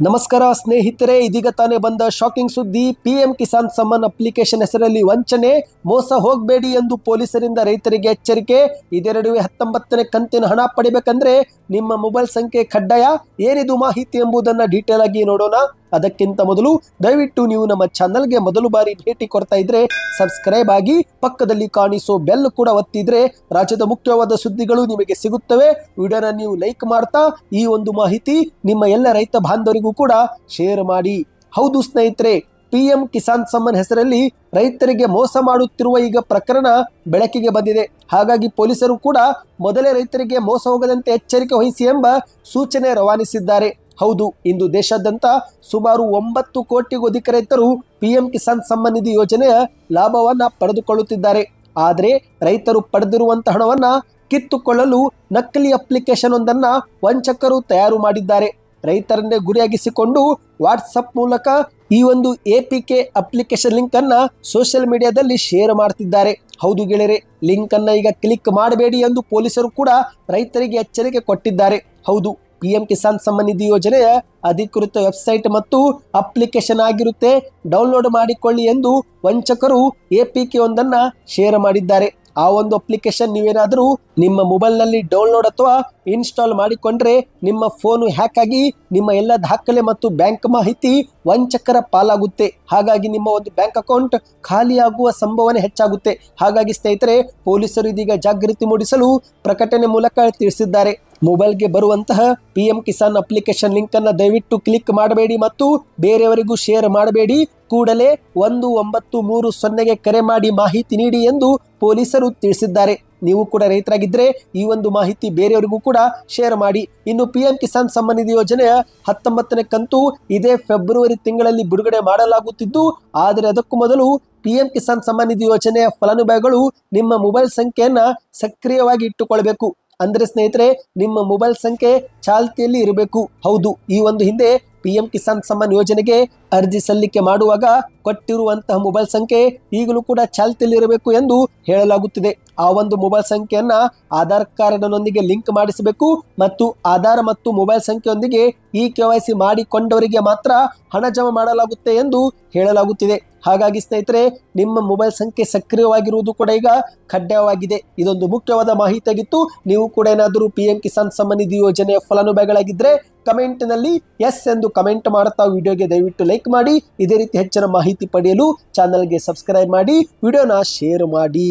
ನಮಸ್ಕಾರ ಸ್ನೇಹಿತರೆ, ಇದೀಗ ತಾನೇ ಬಂದ ಶಾಕಿಂಗ್ ಸುದ್ದಿ. ಪಿಎಂ ಕಿಸಾನ್ ಸಮ್ಮಾನ್ ಅಪ್ಲಿಕೇಶನ್ ಹೆಸರಲ್ಲಿ ವಂಚನೆ, ಮೋಸ ಹೋಗಬೇಡಿ ಎಂದು ಪೊಲೀಸರಿಂದ ರೈತರಿಗೆ ಎಚ್ಚರಿಕೆ. ಇದೇ ನಡುವೆ ಹತ್ತೊಂಬತ್ತನೇ ಕಂತಿನ ಹಣ ಪಡಿಬೇಕಂದ್ರೆ ನಿಮ್ಮ ಮೊಬೈಲ್ ಸಂಖ್ಯೆ ಕಡ್ಡಾಯ? ಏನಿದು ಮಾಹಿತಿ ಎಂಬುದನ್ನು ಡೀಟೇಲ್ ಆಗಿ ನೋಡೋಣ. ಅದಕ್ಕಿಂತ ಮೊದಲು ದಯವಿಟ್ಟು ನೀವು ನಮ್ಮ ಚಾನಲ್ಗೆ ಮೊದಲು ಬಾರಿ ಭೇಟಿ ಕೊಡ್ತಾ ಇದ್ರೆ ಸಬ್ಸ್ಕ್ರೈಬ್ ಆಗಿ ಪಕ್ಕದಲ್ಲಿ ಕಾಣಿಸೋ ಬೆಲ್ ಕೂಡ ಒತ್ತಿದ್ರೆ ರಾಜ್ಯದ ಮುಖ್ಯವಾದ ಸುದ್ದಿಗಳು ನಿಮಗೆ ಸಿಗುತ್ತವೆ. ವಿಡಿಯೋನ ನೀವು ಲೈಕ್ ಮಾಡ್ತಾ ಈ ಒಂದು ಮಾಹಿತಿ ನಿಮ್ಮ ಎಲ್ಲ ರೈತ ಬಾಂಧವರಿಗೂ ಕೂಡ ಶೇರ್ ಮಾಡಿ. ಹೌದು ಸ್ನೇಹಿತರೆ, ಪಿಎಂ ಕಿಸಾನ್ ಸಮ್ಮನ್ ಹೆಸರಲ್ಲಿ ರೈತರಿಗೆ ಮೋಸ ಮಾಡುತ್ತಿರುವ ಈಗ ಪ್ರಕರಣ ಬೆಳಕಿಗೆ ಬಂದಿದೆ. ಹಾಗಾಗಿ ಪೊಲೀಸರು ಕೂಡ ಮೊದಲೇ ರೈತರಿಗೆ ಮೋಸ ಹೋಗದಂತೆ ಎಚ್ಚರಿಕೆ ವಹಿಸಿ ಎಂಬ ಸೂಚನೆ ರವಾನಿಸಿದ್ದಾರೆ. ಹೌದು, ಇಂದು ದೇಶಾದ್ಯಂತ ಸುಮಾರು ಒಂಬತ್ತು ಕೋಟಿಗೂ ಅಧಿಕ ರೈತರು ಪಿಎಂ ಕಿಸಾನ್ ಸಮ್ಮಾನ್ ನಿಧಿ ಯೋಜನೆಯ ಲಾಭವನ್ನ ಪಡೆದುಕೊಳ್ಳುತ್ತಿದ್ದಾರೆ. ಆದರೆ ರೈತರು ಪಡೆದಿರುವಂತಹ ಹಣವನ್ನ ಕಿತ್ತುಕೊಳ್ಳಲು ನಕಲಿ ಅಪ್ಲಿಕೇಶನ್ ಒಂದನ್ನ ವಂಚಕರು ತಯಾರು ಮಾಡಿದ್ದಾರೆ. ರೈತರನ್ನೇ ಗುರಿಯಾಗಿಸಿಕೊಂಡು ವಾಟ್ಸಪ್ ಮೂಲಕ ಈ ಒಂದು A P K application link ಅನ್ನ ಸೋಷಿಯಲ್ ಮೀಡಿಯಾದಲ್ಲಿ ಶೇರ್ ಮಾಡ್ತಿದ್ದಾರೆ. ಹೌದು ಗೆಳೆಯರೆ ಲಿಂಕ್ ಅನ್ನ ಈಗ ಕ್ಲಿಕ್ ಮಾಡಬೇಡಿ ಎಂದು ಪೊಲೀಸರು ಕೂಡ ರೈತರಿಗೆ ಎಚ್ಚರಿಕೆ ಕೊಟ್ಟಿದ್ದಾರೆ. ಹೌದು ಪಿಎಂ ಕಿಸಾನ್ ಸಮ್ಮಾನ್ ನಿಧಿ ಯೋಜನೆಯ ಅಧಿಕೃತ ವೆಬ್ಸೈಟ್ ಮತ್ತು ಅಪ್ಲಿಕೇಶನ್ ಆಗಿರುತ್ತೆ. ಡೌನ್ಲೋಡ್ ಮಾಡಿಕೊಳ್ಳಿ ಎಂದು ವಂಚಕರು ಎ ಪಿ ಕೆ ಒಂದನ್ನ ಶೇರ್ ಮಾಡಿದ್ದಾರೆ. ಆ ಒಂದು ಅಪ್ಲಿಕೇಶನ್ ನೀವೇನಾದರೂ ನಿಮ್ಮ ಮೊಬೈಲ್ನಲ್ಲಿ ಡೌನ್ಲೋಡ್ ಅಥವಾ ಇನ್ಸ್ಟಾಲ್ ಮಾಡಿಕೊಂಡ್ರೆ ನಿಮ್ಮ ಫೋನು ಹ್ಯಾಕ್ ಆಗಿ ನಿಮ್ಮ ಎಲ್ಲ ದಾಖಲೆ ಮತ್ತು ಬ್ಯಾಂಕ್ ಮಾಹಿತಿ ವಂಚಕರ ಪಾಲಾಗುತ್ತೆ. ಹಾಗಾಗಿ ನಿಮ್ಮ ಒಂದು ಬ್ಯಾಂಕ್ ಅಕೌಂಟ್ ಖಾಲಿಯಾಗುವ ಸಂಭವನೆ ಹೆಚ್ಚಾಗುತ್ತೆ. ಹಾಗಾಗಿ ಸ್ನೇಹಿತರೆ, ಪೊಲೀಸರು ಇದೀಗ ಜಾಗೃತಿ ಮೂಡಿಸಲು ಪ್ರಕಟಣೆ ಮೂಲಕ ತಿಳಿಸಿದ್ದಾರೆ. ಮೊಬೈಲ್ಗೆ ಬರುವಂತಹ P M Kisan application link ಅನ್ನು ದಯವಿಟ್ಟು ಕ್ಲಿಕ್ ಮಾಡಬೇಡಿ ಮತ್ತು ಬೇರೆಯವರಿಗೂ ಶೇರ್ ಮಾಡಬೇಡಿ. ಕೂಡಲೇ ಒಂದು ಒಂಬತ್ತು ಮೂರು ಸೊನ್ನೆಗೆ ಕರೆ ಮಾಡಿ ಮಾಹಿತಿ ನೀಡಿ ಎಂದು ಪೊಲೀಸರು ತಿಳಿಸಿದ್ದಾರೆ. ನೀವು ಕೂಡ ರೈತರಾಗಿದ್ದರೆ ಈ ಒಂದು ಮಾಹಿತಿ ಬೇರೆಯವರಿಗೂ ಕೂಡ ಶೇರ್ ಮಾಡಿ. ಇನ್ನು ಪಿ ಕಿಸಾನ್ ಸಮ್ಮಾನ್ ನಿಧಿ ಯೋಜನೆಯ ಹತ್ತೊಂಬತ್ತನೇ ಕಂತು ಇದೇ ಫೆಬ್ರವರಿ ತಿಂಗಳಲ್ಲಿ ಬಿಡುಗಡೆ ಮಾಡಲಾಗುತ್ತಿದ್ದು, ಆದರೆ ಅದಕ್ಕೂ ಮೊದಲು ಪಿ ಕಿಸಾನ್ ಸಮ್ಮಾನ್ ನಿಧಿ ಯೋಜನೆಯ ಫಲಾನುಭವಿಗಳು ನಿಮ್ಮ ಮೊಬೈಲ್ ಸಂಖ್ಯೆಯನ್ನ ಸಕ್ರಿಯವಾಗಿ ಇಟ್ಟುಕೊಳ್ಬೇಕು. ಅಂದ್ರೆ ಸ್ನೇಹಿತರೆ, ನಿಮ್ಮ ಮೊಬೈಲ್ ಸಂಖ್ಯೆ ಚಾಲ್ತಿಯಲ್ಲಿ ಇರಬೇಕು. ಹೌದು, ಈ ಒಂದು ಹಿಂದೆ ಪಿ ಎಂ ಕಿಸಾನ್ ಸಮ್ಮಾನ್ ಯೋಜನೆಗೆ ಅರ್ಜಿ ಸಲ್ಲಿಕೆ ಮಾಡುವಾಗ ಕೊಟ್ಟಿರುವಂತಹ ಮೊಬೈಲ್ ಸಂಖ್ಯೆ ಈಗಲೂ ಕೂಡ ಚಾಲ್ತಿಯಲ್ಲಿರಬೇಕು ಎಂದು ಹೇಳಲಾಗುತ್ತಿದೆ. ಆ ಒಂದು ಮೊಬೈಲ್ ಸಂಖ್ಯೆಯನ್ನ ಆಧಾರ್ ಕಾರ್ಡ್ನೊಂದಿಗೆ ಲಿಂಕ್ ಮಾಡಿಸಬೇಕು ಮತ್ತು ಆಧಾರ್ ಮತ್ತು ಮೊಬೈಲ್ ಸಂಖ್ಯೆಯೊಂದಿಗೆ ಇ ಕೆ ವೈ ಸಿ ಮಾಡಿಕೊಂಡವರಿಗೆ ಮಾತ್ರ ಹಣ ಜಮಾ ಮಾಡಲಾಗುತ್ತೆ ಎಂದು ಹೇಳಲಾಗುತ್ತಿದೆ. ಹಾಗಾಗಿ ಸ್ನೇಹಿತರೆ, ನಿಮ್ಮ ಮೊಬೈಲ್ ಸಂಖ್ಯೆ ಸಕ್ರಿಯವಾಗಿರುವುದು ಕೂಡ ಈಗ ಕಡ್ಡಾಯವಾಗಿದೆ. ಇದೊಂದು ಮುಖ್ಯವಾದ ಮಾಹಿತಿಯಾಗಿತ್ತು. ನೀವು ಕೂಡ ಏನಾದರೂ ಪಿ ಎಂ ಕಿಸಾನ್ ಸಮ್ಮಾನ್ ನಿಧಿ ಯೋಜನೆಯ ಫಲಾನುಭವಿಗಳಾಗಿದ್ದರೆ ಕಮೆಂಟ್ನಲ್ಲಿ ಎಸ್ ಎಂದು ಕಮೆಂಟ್ ಮಾಡ್ತಾ ವಿಡಿಯೋಗೆ ದಯವಿಟ್ಟು ಲೈಕ್ ಮಾಡಿ. ಇದೇ ರೀತಿ ಹೆಚ್ಚಿನ ಮಾಹಿತಿ ಪಡೆಯಲು ಚಾನಲ್ಗೆ ಸಬ್ಸ್ಕ್ರೈಬ್ ಮಾಡಿ. ವಿಡಿಯೋನ ಶೇರ್ ಮಾಡಿ.